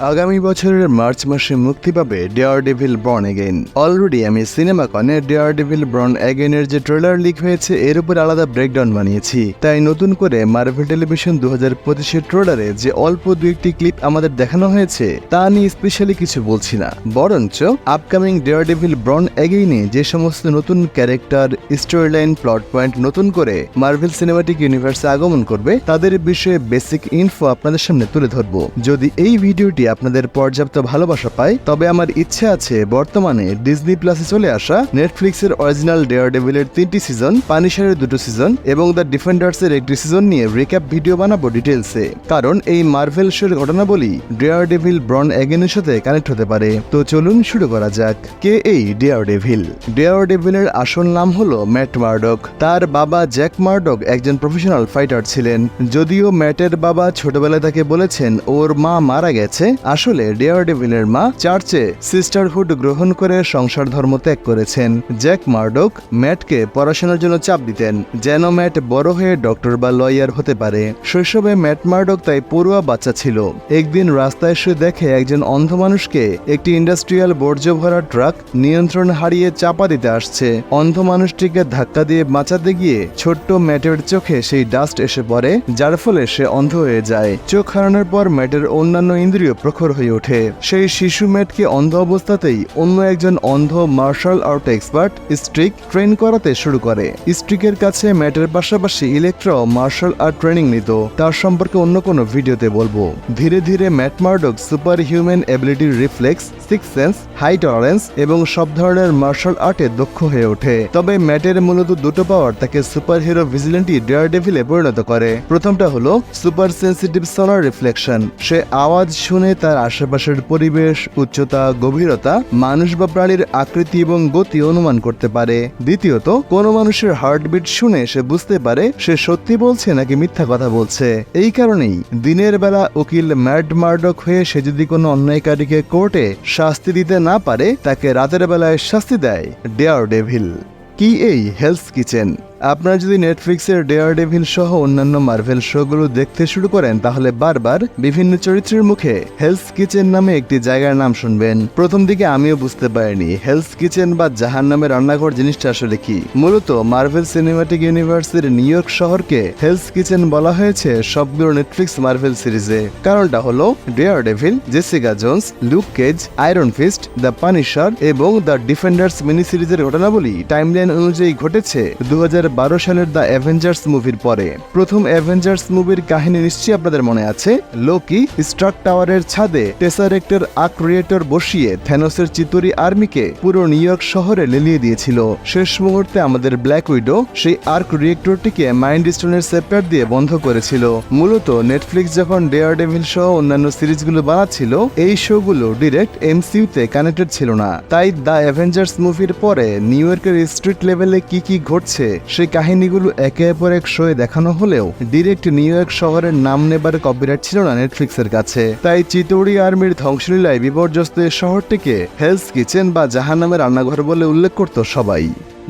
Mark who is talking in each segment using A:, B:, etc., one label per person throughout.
A: আগামী বছরের মার্চ মাসে মুক্তি পাবে ডেয়ার ডেভিল ব্রন এগেইন অলরেডি আমি সিনেমা কনে ডেয়ার ডেভিল ব্রন এগেইনের যে ট্রেলার লিক হয়েছে, এর উপর আলাদা ব্রেকডাউন বানিয়েছি। তাই নতুন করে মার্ভেল টেলিভিশন দু হাজার পঁচিশের ট্রেলারে যে অল্প দু একটি ক্লিপ আমাদের দেখানো হয়েছে, তা নিয়ে স্পেশালি কিছু বলছি না। বরঞ্চ আপকামিং ডেয়ার ডেভিল ব্রন এগেইনে যে সমস্ত নতুন character story line plot point নতুন করে মার্ভেল সিনেমাটিক ইউনিভার্সে আগমন করবে, তাদের বিষয়ে বেসিক ইনফো আপনাদের সামনে তুলে ধরবো। যদি এই ভিডিওটি আপনাদের পর্যাপ্ত ভালোবাসা পায় তবে আমার ইচ্ছে আছে বর্তমানে ডিজনি প্লাসে চলে আসা নেটফ্লিক্সের অরিজিনাল ডেয়ার ডেভিলের তিনটি সিজন পানিশারের দুটো সিজন এবং দ্য ডিফেন্ডার্সের একটি সিজন নিয়ে রিক্যাপ ভিডিও বানাবো ডিটেলসে কারণ এই মার্ভেল শোর ঘটনাবলী ডেয়ার ডেভিল ব্রন এগেনের সাথে কানেক্ট হতে পারে। তো চলুন শুরু করা যাক। কে এই ডেয়ার ডেভিল ডেয়ার ডেভিলের আসল নাম হলো ম্যাট মার্ডক তার বাবা জ্যাক মার্ডক একজন প্রফেশনাল ফাইটার ছিলেন। যদিও ম্যাটের বাবা ছোটবেলায় তাকে বলেছেন, ওর মা মারা গেছে। আসলে ডেয়ার ডেভিলের মা চার্চে সিস্টারহুড গ্রহণ করে সংসার ধর্ম ত্যাগ করেছেন। জ্যাক মার্ডক ম্যাটকে পড়াশোনার জন্য চাপ দিতেন, যেন ম্যাট বড় হয়ে ডক্টর বা লয়ার হতে পারে। শৈশবে ম্যাট মার্ডক তাই পড়ুয়া বাচ্চা ছিল। একদিন রাস্তায় সে দেখে একজন অন্ধ মানুষকে একটি ইন্ডাস্ট্রিয়াল বর্জ্য ভরা ট্রাক নিয়ন্ত্রণ হারিয়ে চাপা দিতে আসছে। অন্ধ মানুষটিকে ধাক্কা দিয়ে বাঁচাতে গিয়ে ছোট্ট ম্যাটের চোখে সেই ডাস্ট এসে পড়ে, যার ফলে সে অন্ধ হয়ে যায়। চোখ হারানোর পর ম্যাটের অন্যান্য ইন্দ্রিয় প্রখর হয়ে ওঠে। সেই শিশু ম্যাটকে অন্ধ অবস্থাতেই অন্য একজন অন্ধ martial art expert, Stick, train করাতে শুরু করে। স্ট্রিকের কাছে ম্যাটের পাশাপাশি ইলেকট্রো মার্শাল আর্ট ট্রেনিং নিত। তার সম্পর্কে অন্য কোনো ভিডিওতে বলব। ধীরে ধীরে Matt Murdock super human অ্যাবিলিটির reflex, six sense, high tolerance এবং সব ধরনের মার্শাল আর্টে দক্ষ হয়ে ওঠে। তবে ম্যাটের মূলত দুটো পাওয়ার তাকে সুপার হিরো ভিজিলেন্টি ডেয়ার ডেভিলে পরিণত করে। প্রথমটা হলো সুপার সেন্সিটিভ সোলার রিফ্লেকশন। সে আওয়াজ শুনে তার আশেপাশের পরিবেশ, উচ্চতা, গভীরতা মানুষ বা প্রাণীর আকৃতি এবং গতি অনুমান করতে পারে। দ্বিতীয়ত, কোনো মানুষের হার্টবিট শুনে সে বুঝতে পারে সে সত্যি বলছে নাকি মিথ্যা কথা বলছে। এই কারণেই দিনের বেলা উকিল ম্যাড মার্ডক হয়ে সে যদি কোনো অন্যায়কারীকে কোর্টে শাস্তি দিতে না পারে, তাকে রাতের বেলায় শাস্তি দেয়। ডেয়ার ডেভিল কি এই হেলস কিচেন আপনারা যদি নেটফ্লিক্সের ডেয়ার ডেভিল সহ অন্যান্য মার্ভেল শোগুলো দেখতে শুরু করেন, তাহলে বারবার বিভিন্ন চরিত্রের মুখে হেলস কিচেন নামে একটি জায়গার নাম শুনবেন। প্রথম দিকে আমিও বুঝতে পারিনি হেলস কিচেন বা জাহান নামে রান্নাঘর জিনিসটা আসলে কি। মূলত মার্ভেল সিনেমাটিক ইউনিভার্সের নিউ ইয়র্ক শহরকে হেলস কিচেন বলা হয়েছে সবগুলো নেটফ্লিক্স মার্ভেল সিরিজে। কারণটা হলো Daredevil Jessica Jones Luke Cage Iron Fist the Punisher এবং দ্য ডিফেন্ডার্স মিনি সিরিজের ঘটনাবলী টাইমলাইন অনুযায়ী ঘটেছে দু সালের দ্য অ্যাভেঞ্জার্স মুভির পরে। প্রথম অ্যাভেঞ্জার্স মুভির কাহিনী নিশ্চয়ই আপনাদের মনে আছে? লোকি স্ট্রাক টাওয়ারের ছাদে টেসারেক্টের আর্ক রিয়েটর বসিয়ে থ্যানোসের চিতুরি আর্মিকে পুরো নিউ ইয়র্ক শহরে লেলিয়ে দিয়েছিল। শেষ মুহূর্তে আমাদের ব্ল্যাক উইডো সেই আর্ক রিয়েক্টরটিকে মাইন্ড স্টোনের সেপ্টার দিয়ে বন্ধ করেছিল। মূলত নেটফ্লিক্স যখন ডেয়ার ডেভিল সহ অন্যান্য সিরিজগুলো বানাচ্ছিল, এই শোগুলো ডিরেক্ট এমসিউতে কানেক্টেড ছিল না। তাই দ্য অ্যাভেঞ্জার্স মুভির পরে নিউ ইয়র্কের স্ট্রিট লেভেলে কি কি ঘটছে সেই কাহিনীগুলো একে পর এক শোয়ে দেখানো হলেও ডিরেক্ট নিউ ইয়র্ক শহরের নাম নেবার কপিরাইট ছিল না নেটফ্লিক্সের কাছে। তাই চিতৌড়ি আর্মির ধ্বংসলীলায় বিপর্যস্ত শহরটিকে হেলস কিচেন বা জাহান্নামের রান্নাঘর বলে উল্লেখ করত সবাই।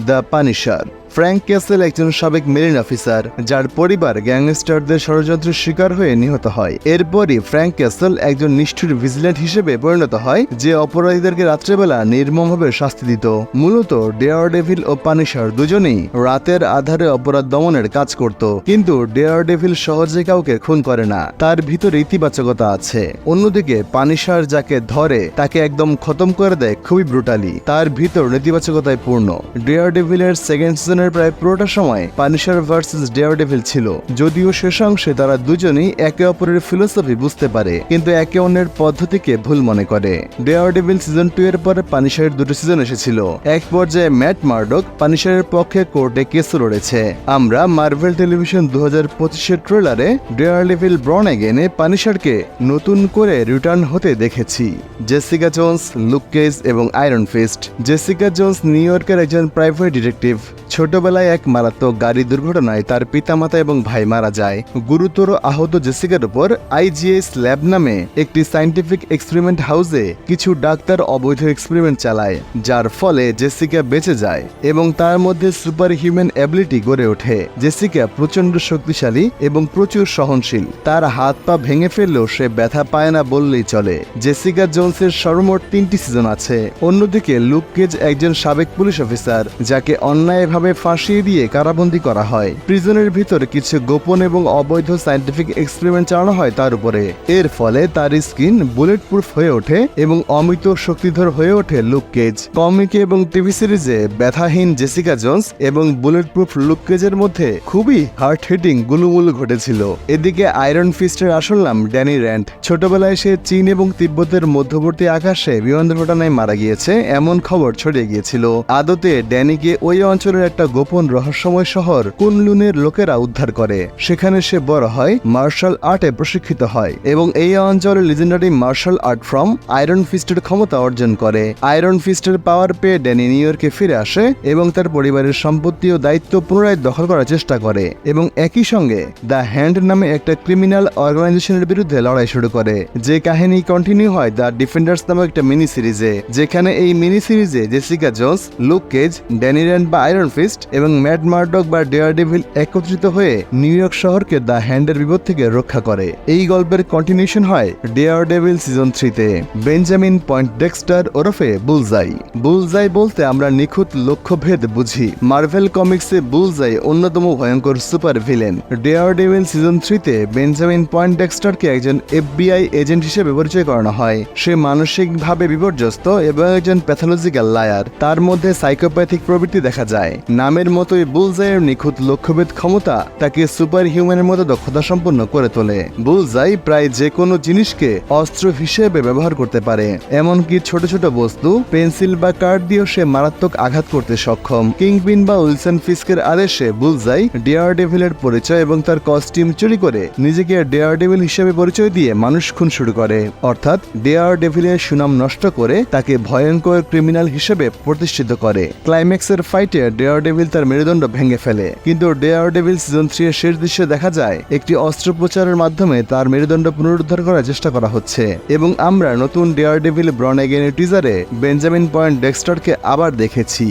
A: দ্য পানিশার ফ্র্যাঙ্ক ক্যাসেল একজন সাবেক মেরিন অফিসার, যার পরিবার গ্যাংস্টারদের ষড়যন্ত্রের শিকার হয়ে নিহত হয়। এরপরই ফ্র্যাঙ্ক ক্যাসেল একজন নিষ্ঠুর ভিজিল্যান্ট হিসেবে পরিণত হয়, যে অপরাধীদেরকে রাত্রেবেলা নির্মমভাবে শাস্তি দিত। মূলত ডেয়ার ডেভিল ও পানিশার দুজনেই রাতের আধারে অপরাধ দমনের কাজ করত, কিন্তু ডেয়ার ডেভিল সহজে কাউকে খুন করে না। তার ভিতরে ইতিবাচকতা আছে। অন্যদিকে পানিশার যাকে ধরে, তাকে একদম খতম করে দেয় খুবই ব্রুটালি। তার ভিতর নেতিবাচকতায় পূর্ণ। ডেয়ার ডেভিলের সেকেন্ড সিজনের প্রায় পুরোটা সময় পানিশার ভার্সেস ডেয়ার ডেভিল ছিল। যদিও শেষাংশে তারা দুজনেই একে অপরের ফিলোসফি বুঝতে পারে, কিন্তু একে অন্যের পদ্ধতিকে ভুল মনে করে। ডেয়ার ডেভিল সিজন টু এর পরে পানিশারের দুটো সিজন এসেছিল। এক পর্যায়ে ম্যাট মার্ডক পানিশারের পক্ষে কোর্টে কেস লড়েছে। আমরা মার্ভেল টেলিভিশন দু হাজার পঁচিশের ট্রেলারে ডেয়ার ডেভিল ব্রন এগেনে পানিশারকে নতুন করে রিটার্ন হতে দেখেছি। জেসিকা জোন্স লুক কেজ এবং Iron Fist Jessica Jones New ইয়র্কের একজন প্রাইভেট ডিটেকটিভ ছোটবেলায় এক মারাত্মক গাড়ি দুর্ঘটনায় তার পিতামাতা এবং ভাই মারা যায়। গুরুতর আহত জেসিকার উপর আইজিএস ল্যাব নামে একটি সায়েন্টিফিক এক্সপেরিমেন্ট হাউসে কিছু ডাক্তার অবৈধ এক্সপেরিমেন্ট চালায়, যার ফলে জেসিকা বেঁচে যায় এবং তার মধ্যে সুপার হিউম্যান অ্যাবিলিটি গড়ে ওঠে। জেসিকা প্রচণ্ড শক্তিশালী এবং প্রচুর সহনশীল। তার হাত পা ভেঙে ফেললেও সে ব্যথা পায় না বললেই চলে। জেসিকা জোনসের সর্বমোট তিনটি সিজন আছে। অন্যদিকে লুক কেজ একজন সাবেক পুলিশ অফিসার, যাকে অন্যায়ভাবে ফাঁসিয়ে দিয়ে কারাবন্দী করা হয়। প্রিজনের ভিতর কিছু গোপন এবং অবৈধ সায়েন্টিফিক এক্সপেরিমেন্ট চালানো হয় তার উপরে। এর ফলে তার স্কিন বুলেট প্রুফ হয়ে ওঠে এবং অমিত শক্তিধর হয়ে ওঠে লুক কেজ কমিকে এবং টিভি সিরিজে ব্যথাহীন জেসিকা জোন্স এবং বুলেট প্রুফ লুক কেজের মধ্যে খুবই হার্ট হিটিং গুলুমুলু ঘটেছিল। এদিকে আয়রন ফিস্টের আসল নাম ড্যানি র্যান্ড ছোটবেলায় সে চীন এবং তিব্বতের মধ্যবর্তী আকাশে বিমান দুর্ঘটনায় মারা গিয়েছে, এমন খবর ছড়িয়ে গিয়েছিল। আদতে ড্যানিকে ওই অঞ্চলের একটা গোপন রহস্যময় শহর কুনলুনের লোকেরা উদ্ধার করে। সেখানে সে বড় হয়, মার্শাল আর্টে প্রশিক্ষিত হয় এবং এই অঞ্চলের legendary martial art from iron ফিস্টের ক্ষমতা অর্জন করে। আয়রন ফিস্টের পাওয়ার পেয়ে ড্যানি নিউ ইয়র্কে ফিরে আসে এবং তার পরিবারের সম্পত্তি ও দায়িত্ব পুনরায় দখল করার চেষ্টা করে এবং একই সঙ্গে দ্য হ্যান্ড নামে একটা ক্রিমিনাল অর্গানাইজেশনের বিরুদ্ধে লড়াই শুরু করে। যে কাহিনী কন্টিনিউ হয় দ্য ডিফেন্ডার্স নামে একটা মিনি সিরিজে যেখানে এই মিনি সিরিজে Jessica Jones Luke Cage Danny Rand বা আয়রন ফিস্ট এবং ম্যাড মার্ডক বা ডেয়ার ডেভিল একত্রিত হয়ে নিউ ইয়র্ক শহরকে দ্য হ্যান্ডের বিপদ থেকে রক্ষা করে। এই গল্পের কন্টিনিউশন হয় ডেয়ার ডেভিল সিজন থ্রিতে বেঞ্জামিন পয়েন্ট ডেক্সটার ওরফে বুলজাই বুলজাই বলতে আমরা নিখুঁত লক্ষ্যভেদ বুঝি। মার্ভেল কমিক্সে বুলজাই অন্যতম ভয়ঙ্কর super villain Daredevil season থ্রিতে বেঞ্জামিন পয়েন্ট ডেক্সটারকে একজন এফবিআই এজেন্ট হিসেবে পরিচয় করানো হয়। সে মানসিকভাবে বিপর্যস্ত এবং একজন প্যাথোলজিক্যাল লায়ার তার মধ্যে সাইকোপ্যাথিক প্রবৃত্তি দেখা যায়। নামের মতোই বুলজাইয়ের নিখুঁত লক্ষ্যভেদ ক্ষমতা তাকে সুপার হিউম্যানের মতো দক্ষতা সম্পন্ন করে তোলে। বুলজাই প্রায় যে কোনো জিনিসকে অস্ত্র হিসেবে ব্যবহার করতে পারে। এমনকি ছোট ছোট বস্তু, পেন্সিল বা কার্ড দিয়েও সে মারাত্মক আঘাত করতে সক্ষম। কিংপিন বা উইলসন ফিস্কের আদেশে বুলজাই ডেয়ার ডেভিলের পরিচয় এবং তার কস্টিউম চুরি করে নিজেকে ডেয়ার ডেভিল হিসেবে পরিচয় দিয়ে মানুষ খুন শুরু করে। অর্থাৎ ডেয়ার ডেভিলের সুনাম নষ্ট করে তাকে ভয়ঙ্কর ক্রিমিনাল হিসেবে প্রতিষ্ঠিত করে। ক্লাইম্যাক্সের ফাইটে ডেয়ার ডেভিল তার মেরুদণ্ড ভেঙে ফেলে। কিন্তু ডেয়ার ডেভিল সিজন থ্রি এর শেষ দৃশ্যে দেখা যায়, একটি অস্ত্রোপচারের মাধ্যমে তার মেরুদণ্ড পুনরুদ্ধার করার চেষ্টা করা হচ্ছে। এবং আমরা নতুন ডেয়ার ডেভিল ব্রন এগেনের টিজারে বেঞ্জামিন পয়েন্ট ডেক্সটারকে আবার দেখেছি।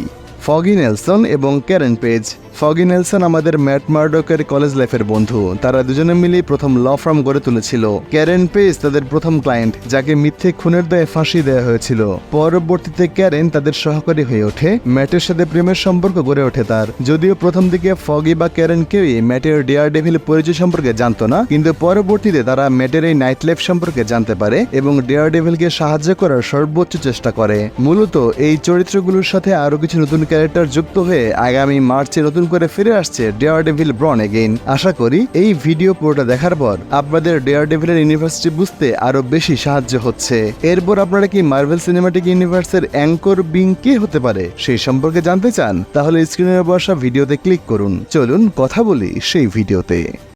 A: ফগি নেলসন এবং ক্যারেন পেজ। ফগি নেলসন আমাদের ম্যাট মার্ডকের কলেজ লাইফের বন্ধু। তারা দুজনে মিলেই প্রথম ল ফার্ম গড়ে তুলেছিল। ক্যারেন পেজ তাদের প্রথম ক্লায়েন্ট, যাকে মিথ্যে খুনের দায়ে ফাঁসি দেওয়া হয়েছিল। পরবর্তীতে ক্যারেন তাদের সহকারী হয়ে ওঠে, ম্যাটের সাথে প্রেমের সম্পর্ক গড়ে ওঠে তার। যদিও প্রথম দিকে ফগি বা ক্যারেন কেউই ম্যাটের ডেয়ার ডেভিল পরিচয় সম্পর্কে জানতো না, কিন্তু পরবর্তীতে তারা ম্যাটের এই নাইট লাইফ সম্পর্কে জানতে পারে এবং ডেয়ার ডেভিলকে সাহায্য করার সর্বোচ্চ চেষ্টা করে। মূলত এই চরিত্রগুলোর সাথে আরও কিছু নতুন ক্যারেক্টার যুক্ত হয়ে আগামী মার্চে নতুন করে ফিরে আসছে ডেয়ার ডেভিল ব্রন এগেইন আশা করি এই ভিডিও পুরোটা দেখার পর আপনাদের ডেয়ার ডেভিলের ইউনিভার্সিটি বুঝতে আরও বেশি সাহায্য হচ্ছে। এরপর আপনারা কি মার্ভেল সিনেমাটিক ইউনিভার্সের অ্যাঙ্কর বিং কে হতে পারে সেই সম্পর্কে জানতে চান, তাহলে স্ক্রিনের বসা ভিডিওতে ক্লিক করুন। চলুন কথা বলি সেই ভিডিওতে।